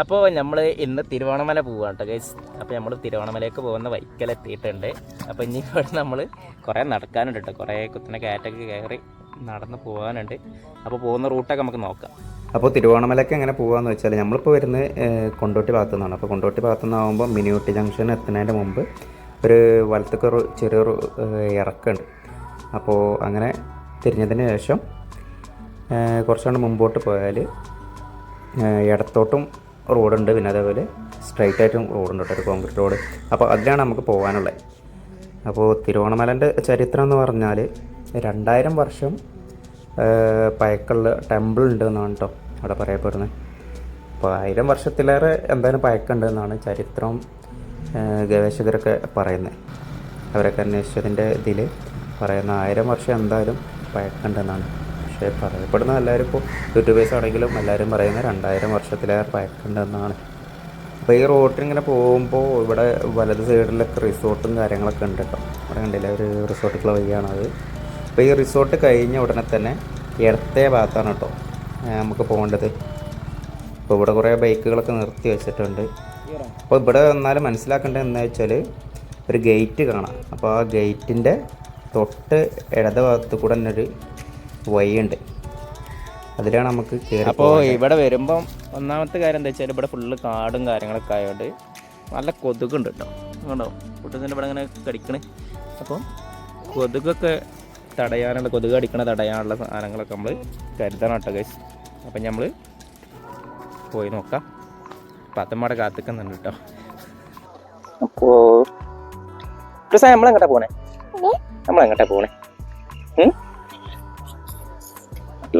അപ്പോൾ നമ്മൾ ഇന്ന് തിരുവോണമല പോവാണ് കേട്ടോ ഗൈസ് അപ്പോൾ നമ്മൾ തിരുവോണമലയ്ക്ക് പോകുന്ന വൈക്കലെത്തിയിട്ടുണ്ട്. അപ്പോൾ ഇനി ഇവിടെ നമ്മൾ കുറേ നടക്കാനുണ്ട് കേട്ടോ കുറേ കുത്തനെ കയറ്റൊക്കെ കയറി നടന്ന് പോകാനുണ്ട് അപ്പോൾ പോകുന്ന റൂട്ടൊക്കെ നമുക്ക് നോക്കാം. അപ്പോൾ തിരുവോണമലയ്ക്ക് എങ്ങനെ പോകാമെന്ന് വെച്ചാൽ നമ്മളിപ്പോൾ വരുന്നത് കൊണ്ടോട്ടി ഭാഗത്തു നിന്നാണ് അപ്പോൾ കൊണ്ടോട്ടി ഭാഗത്തു നിന്നാകുമ്പോൾ മിനിയൂട്ടി ജംഗ്ഷൻ എത്തുന്നതിന്റെ മുമ്പ് ഒരു വലത്തേക്ക് ചെറിയൊരു ഇറക്കുണ്ട്. അപ്പോൾ അങ്ങനെ തിരിഞ്ഞതിന് ശേഷം കുറച്ചുകൊണ്ട് മുമ്പോട്ട് പോയാൽ ഇടത്തോട്ടും റോഡുണ്ട്. പിന്നെ അതേപോലെ സ്ട്രൈറ്റ് ആയിട്ടും റോഡുണ്ട് കേട്ടോ ഒരു കോൺക്രീറ്റ് റോഡ്. അപ്പോൾ അതിലാണ് നമുക്ക് പോകാനുള്ളത്. അപ്പോൾ തിരുവോണമലന്റെ ചരിത്രം എന്ന് പറഞ്ഞാൽ രണ്ടായിരം വർഷം പയക്കുള്ള ടെമ്പിൾ ഉണ്ട് എന്നാണ് കേട്ടോ അവിടെ പറയപ്പെടുന്നത്. അപ്പോൾ ആയിരം വർഷത്തിലേറെ എന്തായാലും പഴക്കമുണ്ട് എന്നാണ് ചരിത്രം ഗവേഷകരൊക്കെ പറയുന്നത്. അവരൊക്കെ അന്വേഷിച്ചതിന്റെ ഇതിൽ പറയുന്ന ആയിരം വർഷം എന്തായാലും പഴക്കമുണ്ടെന്നാണ് പക്ഷേ പറയപ്പെടുന്ന എല്ലാവരും ഇപ്പോൾ യൂട്യൂബേഴ്സ് ആണെങ്കിലും എല്ലാവരും പറയുന്ന രണ്ടായിരം വർഷത്തിലേറെ പഴക്കമുണ്ടെന്നാണ്. അപ്പോൾ ഈ റോട്ടിൽ ഇങ്ങനെ പോകുമ്പോൾ ഇവിടെ വലത് സൈഡിലൊക്കെ റിസോർട്ടും കാര്യങ്ങളൊക്കെ ഉണ്ട് കേട്ടോ. അവിടെ കണ്ടില്ല? ഒരു റിസോർട്ടുള്ള വഴിയാണത് അപ്പോൾ ഈ റിസോർട്ട് കഴിഞ്ഞ ഉടനെ തന്നെ ഇടത്തെ ഭാഗത്താണ് കേട്ടോ നമുക്ക് പോകേണ്ടത്. അപ്പോൾ ഇവിടെ കുറേ ബൈക്കുകളൊക്കെ നിർത്തി വെച്ചിട്ടുണ്ട്. അപ്പോൾ ഇവിടെ വന്നാൽ മനസ്സിലാക്കേണ്ടത് എന്താ വെച്ചാൽ ഒരു ഗേറ്റ് കാണാം. അപ്പോൾ ആ ഗേറ്റിന്റെ തൊട്ട് ഇടത് ഭാഗത്ത് കൂടെ തന്നെ ഒരു വഴിയുണ്ട്. അതിലാണ് നമുക്ക് അപ്പോൾ ഇവിടെ വരുമ്പം ഒന്നാമത്തെ കാര്യം എന്താ വെച്ചാൽ ഇവിടെ ഫുള്ള് കാടും കാര്യങ്ങളൊക്കെ ആയതുകൊണ്ട് നല്ല കൊതുകുണ്ട് കേട്ടോ കണ്ടോ? കൊതുകിന്റെ ഇവിടെ അങ്ങനെ കടിക്കണേ. അപ്പോൾ കൊതുകൊക്കെ തടയാനുള്ള കൊതുക് അടിക്കണ തടയാനുള്ള സാധനങ്ങളൊക്കെ നമ്മൾ കരുതണം കേട്ടോ ഗൈസ് അപ്പം നമ്മൾ പോയി നോക്കാം. പത്തമ്മടെ കാത്തിക്കുന്നുണ്ട് കേട്ടോ അപ്പോൾ നമ്മളെങ്ങോട്ടാ പോണേ? നമ്മളെങ്ങോട്ടാ പോണേ?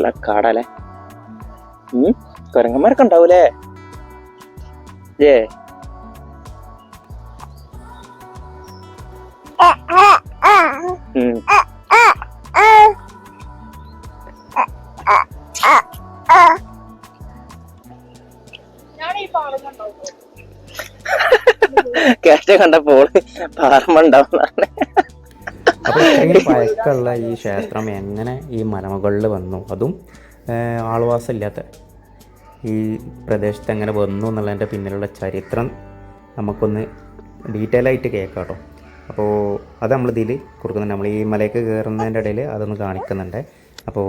നല്ല കാടല്ലേ? കുരങ്ങന്മാരൊക്കെ ഉണ്ടാവൂലേ? ഏ. കേറ്റ കണ്ടപ്പോൾ പാറമ്മ ഉണ്ടാവുന്നതാണ്. ഇത്രയും പഴക്കമുള്ള ഈ ക്ഷേത്രം എങ്ങനെ ഈ മലമുകളിൽ വന്നു? അതും ആൾവാസമില്ലാത്ത ഈ പ്രദേശത്ത് എങ്ങനെ വന്നു എന്നുള്ളതിന്റെ പിന്നിലുള്ള ചരിത്രം നമുക്കൊന്ന് ഡീറ്റെയിൽ ആയിട്ട് കേൾക്കാം കേട്ടോ അപ്പോൾ അത് നമ്മൾ ഇതിൽ കൊടുക്കുന്നുണ്ട്. നമ്മൾ ഈ മലയ്ക്ക് കയറുന്നതിന്റെ ഇടയിൽ അതൊന്ന് കാണിക്കുന്നുണ്ട്. അപ്പോൾ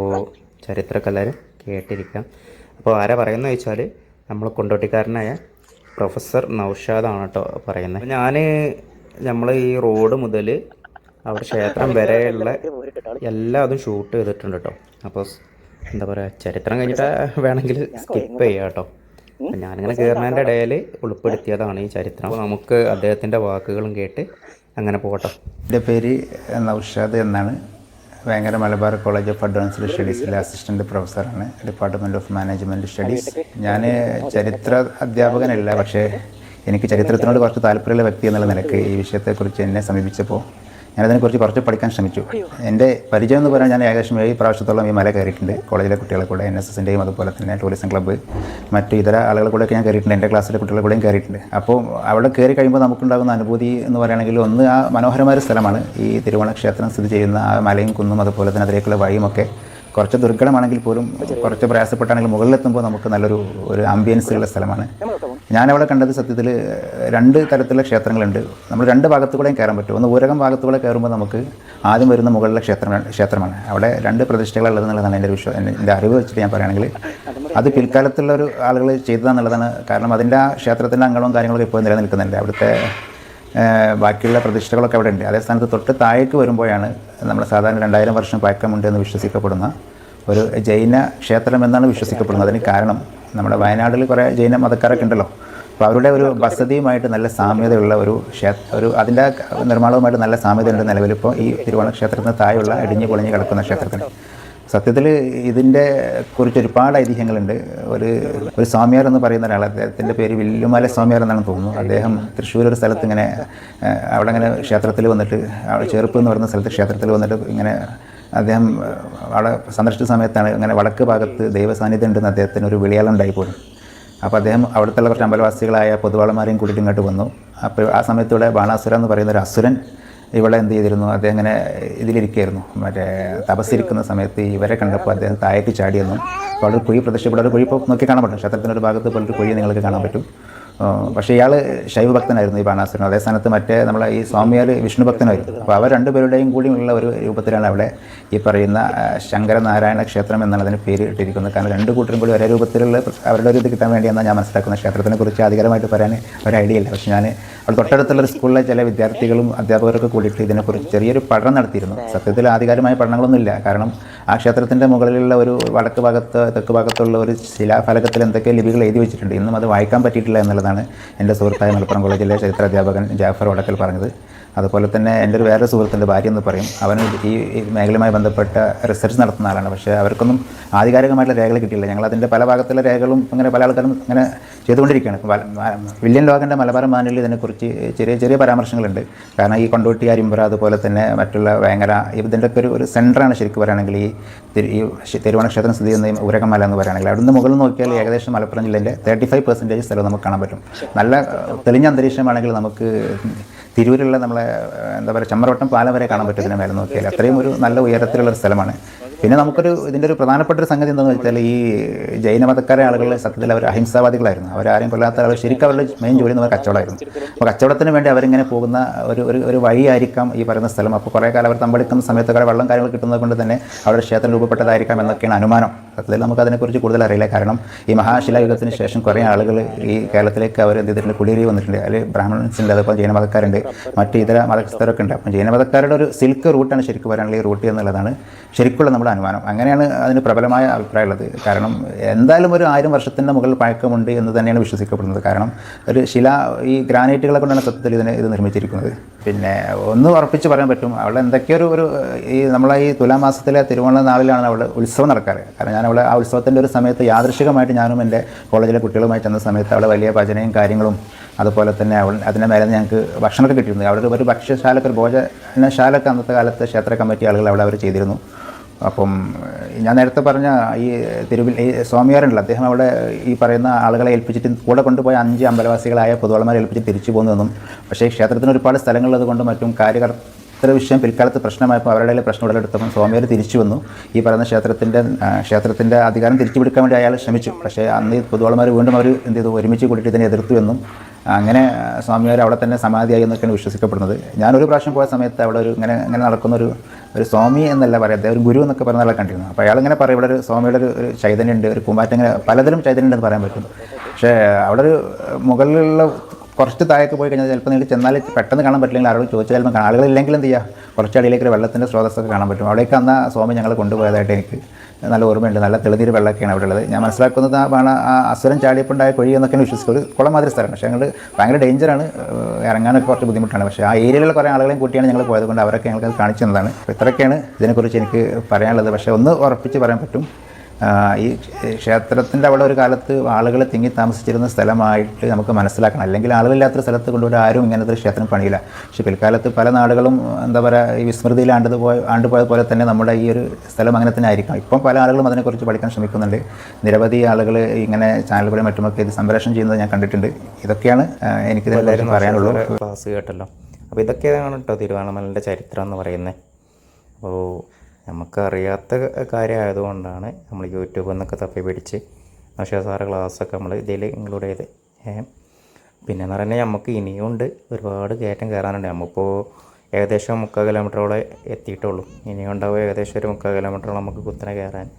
ചരിത്രമൊക്കെ എല്ലാവരും കേട്ടിരിക്കാം. അപ്പോൾ ആരാ പറയുന്നത് വെച്ചാൽ നമ്മൾ കൊണ്ടോട്ടിക്കാരനായ പ്രൊഫസർ നൗഷാദാണ് കേട്ടോ പറയുന്നത്. ഞാൻ നമ്മൾ ഈ റോഡ് മുതൽ അവിടെ ക്ഷേത്രം വരെയുള്ള എല്ലാം അതും ഷൂട്ട് ചെയ്തിട്ടുണ്ട് കേട്ടോ. അപ്പോൾ എന്താ പറയുക ചരിത്രം കഴിഞ്ഞിട്ട് വേണമെങ്കിൽ സ്കിപ്പ് ചെയ്യാം കേട്ടോ. ഞാനിങ്ങനെ കയറുന്നതിന്റെ ഇടയിൽ ഉൾപ്പെടുത്തിയതാണ് ഈ ചരിത്രം. അപ്പോൾ നമുക്ക് അദ്ദേഹത്തിന്റെ വാക്കുകളും കേട്ട് അങ്ങനെ പോകട്ടോ. എന്റെ പേര് നൗഷാദ് എന്നാണ്. Vengara Malabar college of advanced സ്റ്റഡീസിലെ assistant പ്രൊഫസറാണ്. Department of management studies. ഞാൻ ചരിത്ര അധ്യാപകനല്ല പക്ഷേ എനിക്ക് ചരിത്രത്തിനോട് കുറച്ച് താല്പര്യമുള്ള വ്യക്തി എന്നുള്ള നിലയ്ക്ക് ഈ വിഷയത്തെക്കുറിച്ച് എന്നെ സമീപിച്ചപ്പോൾ ഞാനതിനെക്കുറിച്ച് കുറച്ച് പഠിക്കാൻ ശ്രമിച്ചു. എന്റെ പരിചയം എന്ന് പറഞ്ഞാൽ ഞാൻ ഏകദേശം ഏഴ് പ്രാവശ്യത്തോളം ഈ മല കയറിയിട്ടുണ്ട്. കോളേജിലെ കുട്ടികളെ കൂടെ എൻ എസ് എസിന്റെയും അതുപോലെ തന്നെ ടൂറിസം ക്ലബ്ബ് മറ്റു ഇതര ആളുകളെ കൂടെയൊക്കെ ഞാൻ കയറിയിട്ടുണ്ട്. എന്റെ ക്ലാസ്സിലെ കുട്ടികളെ കൂടെയും കയറിയിട്ടുണ്ട്. അപ്പോൾ അവിടെ കയറി കഴിയുമ്പോൾ നമുക്കുണ്ടാകുന്ന അനുഭൂതി എന്ന് പറയുകയാണെങ്കിൽ ഒന്ന് ആ മനോഹരമായ സ്ഥലമാണ്. ഈ തിരുവോണ ക്ഷേത്രം സ്ഥിതി ചെയ്യുന്ന ആ മലയും കുന്നും അതുപോലെ തന്നെ അതിലേക്കുള്ള വഴിയുമൊക്കെ കുറച്ച് ദുർഘടമാണെങ്കിൽ പോലും കുറച്ച് പ്രയാസപ്പെട്ടാണെങ്കിൽ മുകളിലെത്തുമ്പോൾ നമുക്ക് നല്ലൊരു ഒരു ആംബിയൻസ് ഉള്ള സ്ഥലമാണ്. ഞാനവിടെ കണ്ടത് സത്യത്തിൽ രണ്ട് തരത്തിലുള്ള ക്ഷേത്രങ്ങളുണ്ട്. നമ്മൾ രണ്ട് ഭാഗത്തു കൂടെയും കയറാൻ പറ്റും. ഒന്ന് ഊരകം ഭാഗത്തു കൂടെ കയറുമ്പോൾ നമുക്ക് ആദ്യം വരുന്ന മുകളിലെ ക്ഷേത്രമാണ് ക്ഷേത്രമാണ്. അവിടെ രണ്ട് പ്രതിഷ്ഠകളുള്ളത് എന്നുള്ളതാണ് എന്റെ വിശ്വാസം എന്റെ അറിവ് വെച്ചിട്ട് ഞാൻ പറയുകയാണെങ്കിൽ. അത് പിൽക്കാലത്തുള്ള ഒരു ആളുകൾ ചെയ്തതാണെന്നുള്ളതാണ് കാരണം അതിന്റെ ആ ക്ഷേത്രത്തിന്റെ അംഗങ്ങളും കാര്യങ്ങളൊക്കെ ഇപ്പോൾ നിലനിൽക്കുന്നുണ്ട്. അവിടുത്തെ ബാക്കിയുള്ള പ്രതിഷ്ഠകളൊക്കെ അവിടെ ഉണ്ട് അതേ സ്ഥാനത്ത് തൊട്ട് താഴേക്ക് വരുമ്പോഴാണ് നമ്മൾ സാധാരണ രണ്ടായിരം വർഷം പഴക്കമുണ്ട് എന്ന് വിശ്വസിക്കപ്പെടുന്ന ഒരു ജൈന ക്ഷേത്രം എന്നാണ് വിശ്വസിക്കപ്പെടുന്നത്. അതിന് കാരണം നമ്മുടെ വയനാട്ടിൽ കുറേ ജൈന മതക്കാരൊക്കെ ഉണ്ടല്ലോ. അപ്പോൾ അവരുടെ ഒരു വസതിയുമായിട്ട് നല്ല സാമ്യതയുള്ള ഒരു ക്ഷേത്ര ഒരു അതിന്റെ നിർമ്മാണവുമായിട്ട് നല്ല സാമ്യതയുണ്ട് നിലവിലിപ്പോൾ ഈ തിരുവോണ ക്ഷേത്രത്തിന് താഴെയുള്ള ഇടിഞ്ഞു പൊളിഞ്ഞ് കിടക്കുന്ന ക്ഷേത്രത്തിന്. സത്യത്തിൽ ഇതിന്റെ കുറിച്ച് ഒരുപാട് ഐതിഹ്യങ്ങളുണ്ട്. ഒരു ഒരു സ്വാമിയാർ എന്ന് പറയുന്ന ഒരാൾ അദ്ദേഹത്തിന്റെ പേര് വില്ലുമാല സ്വാമിയാർ എന്നാണ് തോന്നുന്നു. അദ്ദേഹം തൃശ്ശൂർ ഒരു സ്ഥലത്ത് ഇങ്ങനെ അവിടെ ഇങ്ങനെ ക്ഷേത്രത്തിൽ വന്നിട്ട് അവിടെ ചെറുപ്പ് എന്ന് പറയുന്ന സ്ഥലത്ത് ക്ഷേത്രത്തിൽ വന്നിട്ട് ഇങ്ങനെ അദ്ദേഹം അവിടെ സന്ദർശിച്ച സമയത്താണ് അങ്ങനെ വടക്ക് ഭാഗത്ത് ദൈവസാന്നിധ്യം ഉണ്ടെന്ന് അദ്ദേഹത്തിന് ഒരു വിളിയാളുണ്ടായി പോലും അപ്പോൾ അദ്ദേഹം അവിടുത്തെ കുറച്ച് അമ്പലവാസികളായ പൊതുവാളന്മാരെയും കൂട്ടിയിട്ട് ഇങ്ങോട്ട് വന്നു. അപ്പോൾ ആ സമയത്തൂടെ ബാണാസുര എന്ന് പറയുന്ന ഒരു അസുരൻ ഇവിടെ എന്ത് ചെയ്തിരുന്നു? അദ്ദേഹം ഇങ്ങനെ ഇതിലിരിക്കുകയായിരുന്നു. മറ്റേ തപസ്സിരിക്കുന്ന സമയത്ത് ഇവരെ കണ്ടപ്പോൾ അദ്ദേഹം താഴേക്ക് ചാടിയെന്നും അപ്പോൾ അവിടെ കുഴി പ്രത്യക്ഷപ്പെട്ട. ഒരു കുഴി ഇപ്പോൾ നോക്കി കാണാൻ പറ്റും. ക്ഷേത്രത്തിന്റെ ഒരു ഭാഗത്ത് പോലൊരു കുഴി നിങ്ങൾക്ക് കാണാൻ പറ്റും. പക്ഷേ ഇയാൾ ശൈവഭക്തനായിരുന്നു ഈ ബാണാസുരൻ. അതേ സ്ഥാനത്ത് മറ്റേ നമ്മളെ ഈ സ്വാമിയാർ വിഷ്ണു ഭക്തനായിരുന്നു. അപ്പോൾ അവർ രണ്ടുപേരുടെയും കൂടി ഉള്ള ഒരു രൂപത്തിലാണ് അവിടെ ഈ പറയുന്ന ശങ്കരനാരായണ ക്ഷേത്രം എന്നാണ് അതിന് പേര് ഇട്ടിരിക്കുന്നത്. കാരണം രണ്ട് കൂട്ടരും കൂടി ഒരേ രൂപത്തിലുള്ള അവരുടെ ഒരു ഇത് കിട്ടാൻ വേണ്ടിയാണ് ഞാൻ മനസ്സിലാക്കുന്ന ക്ഷേത്രത്തിനെ കുറിച്ച് പറയാൻ ഒരു ഐഡിയ ഇല്ല. പക്ഷേ ഞാൻ അവിടെ തൊട്ടടുത്തുള്ള സ്കൂളിലെ ചില വിദ്യാർത്ഥികളും അധ്യാപകരൊക്കെ കൂടിയിട്ട് ഇതിനെക്കുറിച്ച് ചെറിയൊരു പഠനം നടത്തിയിരുന്നു. സത്യത്തിൽ ആധികാരികമായ പഠനങ്ങളൊന്നുമില്ല. കാരണം ആ ക്ഷേത്രത്തിന്റെ മുകളിലുള്ള ഒരു വടക്ക് ഭാഗത്ത് തെക്ക് ഭാഗത്തുള്ള ഒരു ശിലാഫലകത്തിൽ എന്തൊക്കെ ലിപികൾ എഴുതി വെച്ചിട്ടുണ്ട്. ഇന്നും അത് വായിക്കാൻ പറ്റിയിട്ടില്ല എന്നുള്ളതാണ് എന്റെ സുഹൃത്തായ മലപ്പുറം കോളേജിലെ ചരിത്ര അധ്യാപകൻ ജാഫർ വടക്കൽ പറഞ്ഞത്. അതുപോലെ തന്നെ എന്റെ ഒരു വേറെ സുഹൃത്തിന്റെ ഭാര്യ എന്ന് പറയും. അവൻ ഈ മേഖലയുമായി ബന്ധപ്പെട്ട റിസർച്ച് നടത്തുന്ന ആളാണ്. പക്ഷേ അവർക്കൊന്നും ആധികാരികമായിട്ടുള്ള രേഖകൾ കിട്ടിയില്ല ഞങ്ങൾ അതിന്റെ പല ഭാഗത്തുള്ള രേഖകളും അങ്ങനെ പല ആൾക്കാരും അങ്ങനെ ചെയ്തുകൊണ്ടിരിക്കുകയാണ്. വില്യൻ ലോകന്റെ മലബാർ മാനിൽ ഇതിനെക്കുറിച്ച് ചെറിയ ചെറിയ പരാമർശങ്ങളുണ്ട്. കാരണം ഈ കൊണ്ടോട്ടി അരിമ്പുറ അതുപോലെ തന്നെ മറ്റുള്ള വേങ്ങര ഇതിന്റെയൊക്കെ ഒരു ഒരു സെന്ററാണ് ശരിക്കും പറയുകയാണെങ്കിൽ ഈ ഈ തിരുവോണക്ഷേത്രം സ്ഥിതി ചെയ്യുന്ന ഉരകമല എന്ന് പറയുകയാണെങ്കിൽ അവിടുന്ന് മുകളിൽ നോക്കിയാൽ ഏകദേശം മലപ്പുറം ജില്ലയിലെ തേർട്ടി ഫൈവ് പെർസെന്റേജ് സ്ഥലം നമുക്ക് കാണാൻ പറ്റും. നല്ല തെളിഞ്ഞ അന്തരീക്ഷമാണെങ്കിൽ നമുക്ക് തിരൂരിലുള്ള നമ്മളെ എന്താ പറയുക ചമ്മറവട്ടം പാലം വരെ കാണാൻ പറ്റും ഇതിനെ മേലെ നോക്കിയാൽ അത്രയും ഒരു നല്ല ഉയരത്തിലുള്ള ഒരു സ്ഥലമാണ്. പിന്നെ നമുക്കൊരു ഇതിന്റെ ഒരു പ്രധാനപ്പെട്ട ഒരു സംഗതി എന്താണെന്ന് വെച്ചാൽ ഈ ജൈനമതക്കാരെ ആളുകൾ സത്യത്തിൽ അവർ അഹിംസാവാദികളായിരുന്നു. അവരാരും കൊല്ലാത്ത ആളുകൾ ശരിക്കും അവരുടെ മെയിൻ ജോലി എന്ന് പറഞ്ഞാൽ കച്ചവടമായിരുന്നു. അപ്പോൾ കച്ചവടത്തിന് വേണ്ടി അവരിങ്ങനെ പോകുന്ന ഒരു ഒരു ഒരു വഴിയായിരിക്കാം ഈ പറയുന്ന സ്ഥലം. അപ്പോൾ കുറേ കാലം അവർ തമ്പടിക്കുന്ന സമയത്തൊക്കെ വെള്ളം കാര്യങ്ങൾ കിട്ടുന്നത് കൊണ്ട് തന്നെ അവരുടെ ക്ഷേത്രം രൂപപ്പെട്ടതായിരിക്കാം എന്നൊക്കെയാണ് അനുമാനം. സത്യത്തിൽ നമുക്ക് അതിനെക്കുറിച്ച് കൂടുതൽ അറിയില്ല. കാരണം ഈ മഹാശിലായുഗത്തിന് ശേഷം കുറേ ആളുകൾ ഈ കേരളത്തിലേക്ക് അവർ എന്ത് ചെയ്തിട്ടുണ്ട്? കുടിയേറി വന്നിട്ടുണ്ട്. അതിൽ ബ്രാഹ്മണൻസിന്റെ അതുപോലെ ജൈനമതക്കാരുണ്ട് മറ്റ് ഇതര മതസ്ഥരൊക്കെ ഉണ്ട്. അപ്പം ജൈനമതക്കാരുടെ ഒരു സിൽക്ക് റൂട്ടാണ് ശരിക്കും പറയാനുള്ള ഈ റൂട്ട് എന്നുള്ളതാണ്. ശരിക്കുള്ള നമ്മുടെ അനുമാനം. അങ്ങനെയാണ് അതിന് പ്രബലമായ അഭിപ്രായമുള്ളത്. കാരണം എന്തായാലും ഒരു ആയിരം വർഷത്തിന്റെ മുകളിൽ പഴക്കമുണ്ട് എന്ന് തന്നെയാണ് വിശ്വസിക്കപ്പെടുന്നത്. കാരണം ഒരു ശില ഈ ഗ്രാനൈറ്റുകളെ കൊണ്ടാണ് സത്യത്തിൽ ഇതിനെ ഇത് നിർമ്മിച്ചിരിക്കുന്നത്. പിന്നെ ഒന്ന് ഉറപ്പിച്ച് പറയാൻ പറ്റും അവിടെ എന്തൊക്കെയോ ഒരു ഒരു ഈ നമ്മളെ ഈ തുലാമാസത്തിലെ തിരുവോണ നാളിലാണ് അവിടെ ഉത്സവം നടക്കാറ്. കാരണം ഞാൻ അവിടെ ആ ഉത്സവത്തിന്റെ ഒരു സമയത്ത് യാദൃശികമായിട്ട് ഞാനും എന്റെ കോളേജിലെ കുട്ടികളുമായി ചെന്ന സമയത്ത് അവിടെ വലിയ ഭജനയും കാര്യങ്ങളും അതുപോലെ തന്നെ അവൾ അതിന്റെ മേലെ ഞങ്ങൾക്ക് ഭക്ഷണമൊക്കെ കിട്ടിയിരുന്നു അവിടെ ഒരു ഭക്ഷ്യശാലൊക്കെ ഒരു ഭോജനശാലൊക്കെ അന്നത്തെ കാലത്ത് ക്ഷേത്ര കമ്മിറ്റി ആളുകൾ അവിടെ അവർ ചെയ്തിരുന്നു. അപ്പം ഞാൻ നേരത്തെ പറഞ്ഞ ഈ തിരുവിൽ ഈ സ്വാമിയാരുണ്ടല്ലോ അദ്ദേഹം അവിടെ ഈ പറയുന്ന ആളുകളെ ഏൽപ്പിച്ചിട്ട് കൂടെ കൊണ്ടുപോയ അഞ്ച് അമ്പലവാസികളായ പൊതുവളമാരെ ഏൽപ്പിച്ച് തിരിച്ചു പോകുന്നതെന്നും പക്ഷേ ക്ഷേത്രത്തിന് ഒരുപാട് സ്ഥലങ്ങളുള്ളത് കൊണ്ടും മറ്റും കാര്യകർത്തൃ വിഷയം പിൽക്കാലത്ത് പ്രശ്നമായപ്പോൾ അവരുടെ പ്രശ്നം ഉടലെടുത്തപ്പം സ്വാമിയാർ തിരിച്ചു വന്നു. ഈ പറയുന്ന ക്ഷേത്രത്തിന്റെ ക്ഷേത്രത്തിന്റെ അധികാരം തിരിച്ചു പിടിക്കാൻ വേണ്ടി അയാൾ ശ്രമിച്ചു. പക്ഷേ അന്ന് പൊതുവളമാർ വീണ്ടും അവർ എന്ത് ചെയ്തു? ഒരുമിച്ച് കൂടിയിട്ട് ഇതിനെ എതിർത്തു എന്നും അങ്ങനെ സ്വാമിയാർ അവിടെ തന്നെ സമാധിയായി എന്നൊക്കെയാണ് വിശ്വസിക്കപ്പെടുന്നത്. ഞാനൊരു പ്രാവശ്യം പോയ സമയത്ത് അവിടെ ഒരു ഇങ്ങനെ ഇങ്ങനെ നടക്കുന്ന ഒരു സ്വാമി എന്നല്ല പറയാതെ ഒരു ഗുരു എന്നൊക്കെ പറഞ്ഞ ആളെ കണ്ടിരുന്നു അപ്പോൾ അയാൾ ഇങ്ങനെ പറയും ഇവിടെ ഒരു സ്വാമിയുടെ ഒരു ഒരു ചൈതന്യമുണ്ട് ഒരു കുമ്പാറ്റം ഇങ്ങനെ പലതരം ചൈതന്യം ഉണ്ടെന്ന് പറയാൻ പറ്റും പക്ഷേ അവിടെ ഒരു മുകളിലുള്ള കുറച്ച് താഴേക്ക് പോയി കഴിഞ്ഞാൽ ചിലപ്പോൾ നിങ്ങൾ ചെന്നാൽ പെട്ടെന്ന് കാണാൻ പറ്റില്ലെങ്കിൽ ആരോട് ചോദിച്ചാൽ. ആളുകളില്ലെങ്കിൽ എന്ത് ചെയ്യുക കുറച്ച് അടിയിലേക്ക് ഒരു വെള്ളത്തിന്റെ സ്രോതസ്സൊക്കെ കാണാൻ പറ്റും. അവിടേക്ക് അന്ന് സ്വാമി ഞങ്ങൾ കൊണ്ടുപോയതായിട്ട് എനിക്ക് നല്ല ഓർമ്മയുണ്ട്. നല്ല തെളിനീര് വെള്ളമൊക്കെയാണ് അവിടെ ഉള്ളത്. ഞാൻ മനസ്സിലാക്കുന്നത് ആ ബാണ ആ അസുരൻ ചാടിയപ്പുണ്ടായ കുഴി എന്നൊക്കെയാണ് വിശ്വസിക്കുന്നത് കുളം മാതിരി സ്ഥലമാണ്. പക്ഷേ ഞങ്ങൾ ഭയങ്കര ഡേഞ്ചറാണ്. ഇറങ്ങാനൊക്കെ കുറച്ച് ബുദ്ധിമുട്ടാണ്. പക്ഷേ ആ ഏരിയയിലുള്ള കുറേ ആളുകളെയും കൂട്ടിയാണ് ഞങ്ങൾ പോയത് കൊണ്ട് അവരൊക്കെ ഞങ്ങൾക്ക് കാണിച്ചു തന്നതാണ്. ഇത്രയൊക്കെയാണ് ഇതിനെക്കുറിച്ച് എനിക്ക് പറയാനുള്ളത്. പക്ഷേ ഒന്ന് ഉറപ്പിച്ച് പറയാൻ പറ്റും. ഈ ക്ഷേത്രത്തിന്റെ അവിടെ ഒരു കാലത്ത് ആളുകൾ തിങ്ങി താമസിച്ചിരുന്ന സ്ഥലമായിട്ട് നമുക്ക് മനസ്സിലാക്കണം. അല്ലെങ്കിൽ ആളുകളില്ലാത്ത സ്ഥലത്ത് കൊണ്ടുപോയി ആരും ഇങ്ങനത്തെ ഒരു ക്ഷേത്രം പണിയില്ല. പക്ഷേ പിൽക്കാലത്ത് പല നാടുകളും എന്താ പറയുക ഈ വിസ്മൃതിയിൽ ആണ്ടത് പോയ ആണ്ടുപോയത് പോലെ തന്നെ നമ്മുടെ ഈ ഒരു സ്ഥലം അങ്ങനെ തന്നെ ആയിരിക്കാം ഇപ്പം പല ആളുകളും അതിനെക്കുറിച്ച് പഠിക്കാൻ ശ്രമിക്കുന്നുണ്ട്. നിരവധി ആളുകൾ ഇങ്ങനെ ചാനലുകളും മറ്റുമൊക്കെ ഇത് സംപ്രേഷണം ചെയ്യുന്നത് ഞാൻ കണ്ടിട്ടുണ്ട്. ഇതൊക്കെയാണ് എനിക്ക് എല്ലാവരും പറയാനുള്ളൂ. ക്ലാസ് കേട്ടല്ലോ. അപ്പോൾ ഇതൊക്കെയാണ് കേട്ടോ തിരുവാണമലിന്റെ ചരിത്രം എന്ന് പറയുന്നത്. അപ്പോൾ നമുക്കറിയാത്ത കാര്യമായതുകൊണ്ടാണ് നമ്മൾ യൂട്യൂബിൽ നിന്നൊക്കെ തപ്പി പിടിച്ച് പക്ഷേ സാറ് ക്ലാസ്സൊക്കെ നമ്മൾ ഇതിൽ ഇൻക്ലൂഡ് ചെയ്ത് പിന്നെ എന്ന് പറഞ്ഞാൽ നമുക്ക് ഇനിയും ഉണ്ട്. ഒരുപാട് കയറ്റം കയറാനുണ്ട്. നമ്മളിപ്പോൾ ഏകദേശം മുക്കാൽ കിലോമീറ്ററോളം എത്തിയിട്ടുള്ളൂ. ഇനിയും ഉണ്ടാവും ഏകദേശം ഒരു മുക്കാൽ കിലോമീറ്ററോളം നമുക്ക് കുത്തനെ കയറാൻ.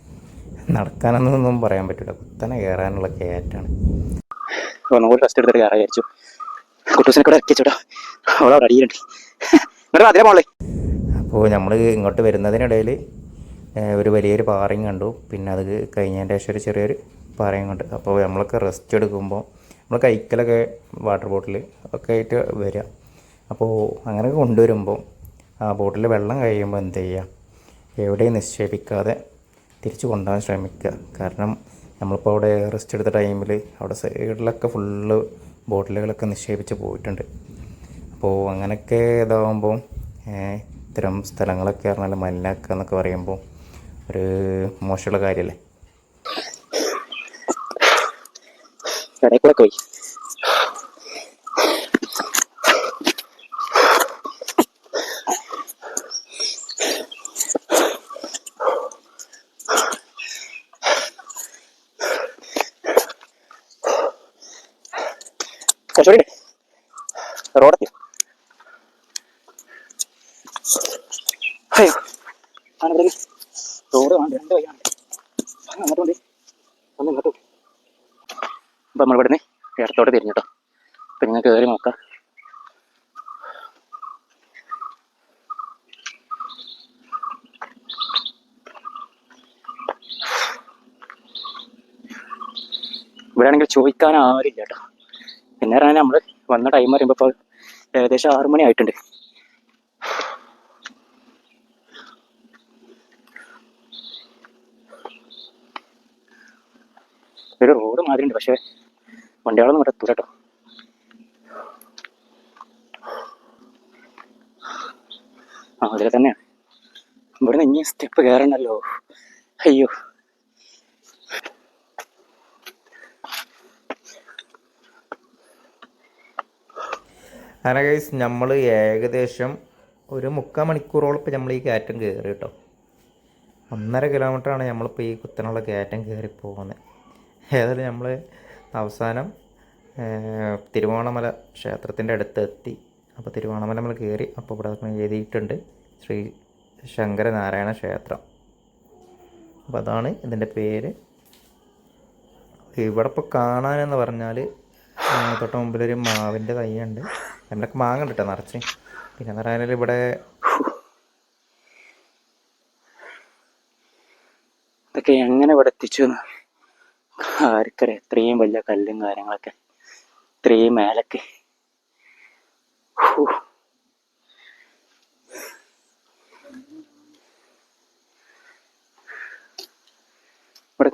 നടക്കാനൊന്നും പറയാൻ പറ്റില്ല കുത്തനെ കയറാനുള്ള കയറ്റാണ് ഒന്നും കൂടി ഫസ്റ്റ് എടുത്തിട്ട് കയറാൻ വിചാരിച്ചു. കുട്ടൂസിനെ കൂടെ ഇറക്കി ചേട്ടാ അവളവിടെ അടിയിലുണ്ട്. അപ്പോൾ നമ്മൾ ഇങ്ങോട്ട് വരുന്നതിനിടയിൽ ഒരു വലിയൊരു പാറയും കണ്ടു. പിന്നെ അത് കഴിഞ്ഞതിന്റെ ശേഷം ഒരു ചെറിയൊരു പാറയും കണ്ടു. അപ്പോൾ നമ്മളൊക്കെ റെസ്റ്റ് എടുക്കുമ്പോൾ നമ്മൾ കൈക്കലൊക്കെ വാട്ടർ ബോട്ടിൽ ഒക്കെ ആയിട്ട് വരിക. അപ്പോൾ അങ്ങനെ കൊണ്ടുവരുമ്പോൾ ആ ബോട്ടിൽ വെള്ളം കഴിയുമ്പോൾ എന്ത് ചെയ്യുക? എവിടെയും നിക്ഷേപിക്കാതെ തിരിച്ചു കൊണ്ടുപോകാൻ ശ്രമിക്കുക. കാരണം നമ്മളിപ്പോൾ അവിടെ റെസ്റ്റ് എടുത്ത ടൈമിൽ അവിടെ സൈഡിലൊക്കെ ഫുള്ള് ബോട്ടിലുകളൊക്കെ നിക്ഷേപിച്ച് പോയിട്ടുണ്ട്. അപ്പോൾ അങ്ങനെയൊക്കെ ഇതാവുമ്പോൾ ഇത്തരം സ്ഥലങ്ങളൊക്കെ പറഞ്ഞാൽ മലിനാക്കുക എന്നൊക്കെ പറയുമ്പോൾ ഒരു മോശമുള്ള കാര്യമല്ലേ പോയി. കുറച്ചുകൂടി നിങ്ങൾ കയറി നോക്കാം. ഇവിടെ ആണെങ്കിൽ ചോദിക്കാൻ ആരില്ല കേട്ടോ പിന്നെ പറഞ്ഞാൽ നമ്മൾ വന്ന ടൈം പറയുമ്പോൾ ഇപ്പോൾ ഏകദേശം ആറു മണി ആയിട്ടുണ്ട്. ഒരു റോഡ് മാതിരി ഉണ്ട് പക്ഷേ വണ്ടികളൊന്നും ഇവിടെ എത്തൂല കേട്ടോ ആ അതിൽ തന്നെയാണ് നിന്ന് ഇനി സ്റ്റെപ്പ് കയറണല്ലോ അയ്യോ. അങ്ങനെ ഗൈസ് നമ്മൾ ഏകദേശം ഒരു മുക്കാൽ മണിക്കൂറോളം ഇപ്പോൾ നമ്മൾ ഈ കയറ്റം കയറി കേട്ടോ. ഒന്നര കിലോമീറ്ററാണ് നമ്മളിപ്പോൾ ഈ കുത്തനുള്ള കയറ്റം കയറി പോകുന്നത് ഏതായാലും നമ്മൾ അവസാനം തിരുവോണമല ക്ഷേത്രത്തിന്റെ അടുത്ത് എത്തി അപ്പോൾ തിരുവോണമല നമ്മൾ കയറി അപ്പോൾ ഇവിടെ എഴുതിയിട്ടുണ്ട് ശ്രീ ശങ്കരനാരായണ ക്ഷേത്രം. അപ്പോൾ അതാണ് ഇതിന്റെ പേര്. ഇവിടെ ഇപ്പോൾ കാണാനെന്ന് പറഞ്ഞാൽ തൊട്ട് മുമ്പിലൊരു മാവിന്റെ തൈയുണ്ട്. അതിലൊക്കെ മാങ്ങ കിട്ടാം നിറച്ച്. പിന്നെ എന്ന് പറഞ്ഞാൽ ഇവിടെ ഇതൊക്കെ എങ്ങനെ ഇവിടെ എത്തിച്ചു ആർക്കറിയാം. ഇത്രയും വലിയ കല്ലും കാര്യങ്ങളൊക്കെ ഇത്രയും മേലൊക്കെ. ഹൂ.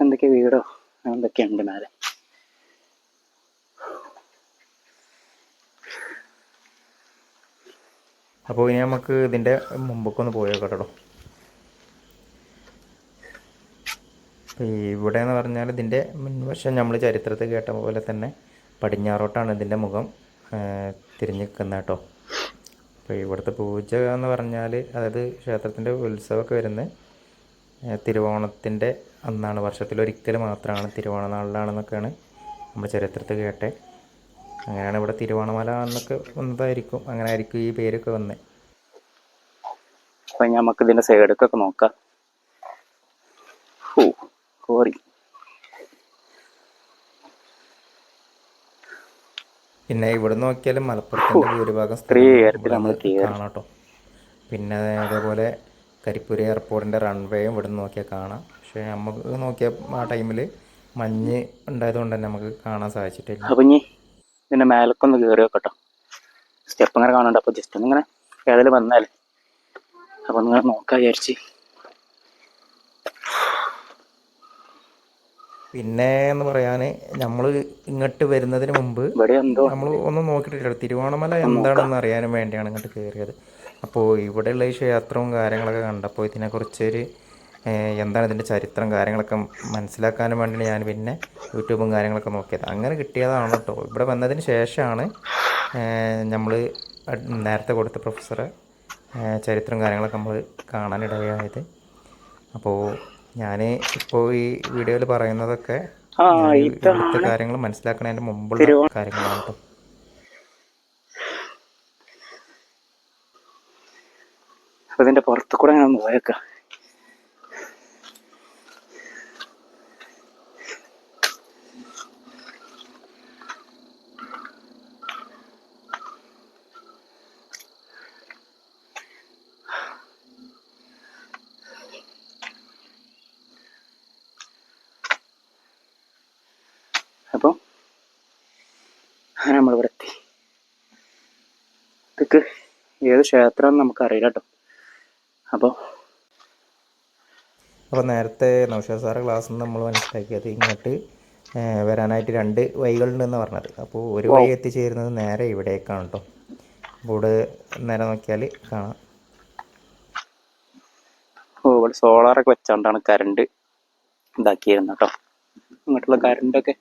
എന്തൊക്കെ വീടോ? അങ്ങനെ എന്തൊക്കെയുണ്ട് നാല് അപ്പോൾ ഇനി നമുക്ക് ഇതിന്റെ മുമ്പൊക്കെ ഒന്ന് പോയോ കേട്ടോ. ഇവിടെ എന്ന് പറഞ്ഞാൽ ഇതിന്റെ മുൻവശം നമ്മൾ ചരിത്രത്തിൽ കേട്ട പോലെ തന്നെ പടിഞ്ഞാറോട്ടാണ് ഇതിന്റെ മുഖം. തിരിഞ്ഞ് കേട്ടോ അപ്പോൾ ഇവിടുത്തെ പൂജ എന്ന് പറഞ്ഞാൽ അതായത് ക്ഷേത്രത്തിന്റെ ഉത്സവമൊക്കെ വരുന്നത് ഏ, തിരുവോണത്തിന്റെ അന്നാണ്. വർഷത്തിലൊരിക്കൽ മാത്രമാണ് തിരുവോണ നാളിലാണെന്നൊക്കെയാണ് നമ്മൾ ചരിത്രത്തിൽ കേട്ടേ. അങ്ങനെയാണ് ഇവിടെ തിരുവോണമല എന്നൊക്കെ വന്നതായിരിക്കും. അങ്ങനെ ആയിരിക്കും ഈ പേരൊക്കെ വന്നത് അപ്പൊ നമുക്ക് സൈഡൊക്കെ നോക്കാം. ഓ കോറി പിന്നെ ഇവിടെ നോക്കിയാലും മലപ്പുറത്തിന്റെ ഭൂരിഭാഗം കാണാട്ടോ. പിന്നെ അതേപോലെ കരിപ്പൂരി എയർപോർട്ടിന്റെ റൺവേയും ഇവിടെ നിന്ന് നോക്കിയാൽ കാണാം. പക്ഷേ നമുക്ക് നോക്കിയ ആ ടൈമിൽ മഞ്ഞ് ഉണ്ടായതുകൊണ്ട് തന്നെ നമുക്ക് കാണാൻ സാധിച്ചിട്ടില്ല. അപ്പൊ ഇനി ഇതിന്റെ മേലക്കൊന്ന് കയറി വെക്കട്ടോ സ്റ്റെപ്പ് ഇങ്ങനെ കാണണ്ട അപ്പൊ ജസ്റ്റ് ഒന്ന് ഇങ്ങനെ ഏതായാലും വന്നാലേ. അപ്പൊ നിങ്ങൾ നോക്കാൻ വിചാരിച്ച്. പിന്നെ എന്ന് പറയാന് നമ്മൾ ഇങ്ങോട്ട് വരുന്നതിന് മുമ്പ് നമ്മൾ ഒന്നും നോക്കിയിട്ടില്ല തിരുവോണമല എന്താണെന്ന് അറിയാനും വേണ്ടിയാണ് ഇങ്ങോട്ട് കയറിയത് അപ്പോൾ ഇവിടെയുള്ള ഈ ക്ഷേത്രവും കാര്യങ്ങളൊക്കെ കണ്ടപ്പോൾ ഇതിനെക്കുറിച്ചൊരു എന്താണ് ഇതിന്റെ ചരിത്രം കാര്യങ്ങളൊക്കെ മനസ്സിലാക്കാനും വേണ്ടിയാണ് ഞാൻ പിന്നെ യൂട്യൂബും കാര്യങ്ങളൊക്കെ നോക്കിയത്. അങ്ങനെ കിട്ടിയതാണ് കേട്ടോ ഇവിടെ വന്നതിന് ശേഷമാണ് നമ്മൾ നേരത്തെ കൊടുത്ത പ്രൊഫസറെ ചരിത്രം കാര്യങ്ങളൊക്കെ നമ്മൾ കാണാനിടയായത്. അപ്പോൾ ഞാൻ ഇപ്പോ ഈ വീഡിയോയിൽ പറയുന്നതൊക്കെ ഇവിടുത്തെ കാര്യങ്ങൾ മനസ്സിലാക്കണതിന്റെ മുമ്പുള്ള കാര്യങ്ങളാണ് കേട്ടോ അതിന്റെ പുറത്തു കൂടെ ഞാൻ ഒന്ന് പോയേക്ക അപ്പൊ അങ്ങനെ നമ്മളിവിടെ എത്തി ഇതൊക്കെ ഏത് ക്ഷേത്രം നമുക്കറിയില്ല കേട്ടോ. അപ്പോൾ അപ്പോൾ നേരത്തെ നൗഷാദ് സാറ് ക്ലാസ്സിൽ നിന്ന് നമ്മൾ മനസ്സിലാക്കിയത് ഇങ്ങോട്ട് വരാനായിട്ട് രണ്ട് വഴികളുണ്ടെന്ന് പറഞ്ഞത്. അപ്പോൾ ഒരു വഴി എത്തിച്ചേരുന്നത് നേരെ ഇവിടേക്കാണ് കേട്ടോ. ബോർഡ് ഇവിടെ നേരെ നോക്കിയാൽ കാണാം. ഓ ഇവിടെ സോളാറൊക്കെ വെച്ചോണ്ടാണ് കറണ്ട് ഇതാക്കിയിരുന്നത് കേട്ടോ. ഇങ്ങോട്ടുള്ള കറണ്ടൊക്കെ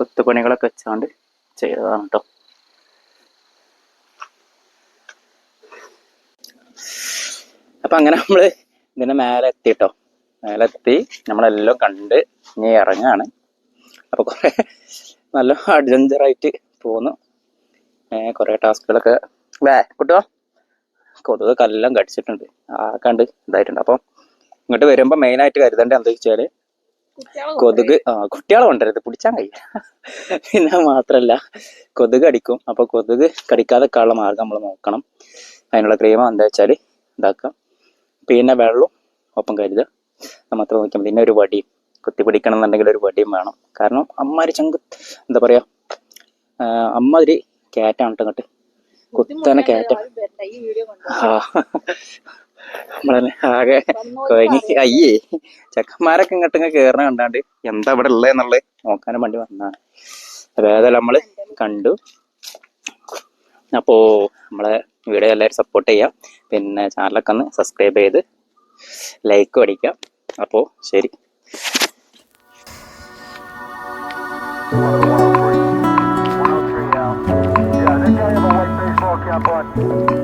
കൊത്തുപണികളൊക്കെ വെച്ചുകൊണ്ട് ചെയ്തതാണ് കേട്ടോ അപ്പൊ അങ്ങനെ നമ്മൾ ഇതിന് മേലെ എത്തി കേട്ടോ മേലെ എത്തി നമ്മളെല്ലാം കണ്ട് ഇനി ഇറങ്ങാണ്. അപ്പൊ കുറെ നല്ല അഡ്വഞ്ചർ ആയിട്ട് പോന്നു കുറേ ടാസ്കുകളൊക്കെ. വേ കുട്ടോ കൊതുക് കല്ലെല്ലാം കടിച്ചിട്ടുണ്ട്. ആ കണ്ട് ഇതായിട്ടുണ്ട്. അപ്പം ഇങ്ങോട്ട് വരുമ്പോൾ മെയിൻ ആയിട്ട് കരുതേണ്ടത് എന്താ വെച്ചാൽ കൊതുക് ആ കുട്ടികളെ കൊണ്ടുവരരുത് പിടിച്ചാൻ കഴിയില്ല. പിന്നെ മാത്രല്ല കൊതുക് അടിക്കും. അപ്പൊ കൊതുക് കടിക്കാതെ ഉള്ള മാർഗം നമ്മൾ നോക്കണം. അതിനുള്ള ക്രീമ എന്താ വെച്ചാൽ ഇതാക്കാം. പിന്നെ വെള്ളവും ഒപ്പം കരുതുക. മാത്രം നോക്കിയാൽ. പിന്നെ ഒരു വടിയും. കുത്തി പിടിക്കണം എന്നുണ്ടെങ്കിൽ ഒരു വടിയും വേണം. കാരണം അമ്മാതിരി ചങ്ക് എന്താ പറയാ അമ്മാതിരി കയറ്റാണ് കേട്ടോ കുത്തനെ കയറ്റം. ആ. നമ്മളെ ആകെ കൊയങ്ങി. അയ്യേ ചെക്കന്മാരൊക്കെ ഇങ്ങോട്ട് കേറണ കണ്ടാണ്ട് എന്താ ഇവിടെ ഉള്ളത് എന്നുള്ളത് നോക്കാനും വേണ്ടി വന്നാണ് അതായത് നമ്മൾ കണ്ടു. അപ്പോ നമ്മളെ വീഡിയോ എല്ലാവരും സപ്പോർട്ട് ചെയ്യാം. പിന്നെ ചാനലൊക്കെ ഒന്ന് സബ്സ്ക്രൈബ് ചെയ്ത് ലൈക്ക് അടിക്കാം. അപ്പോ ശരി. One, three, yeah. Yeah, this guy a white face on.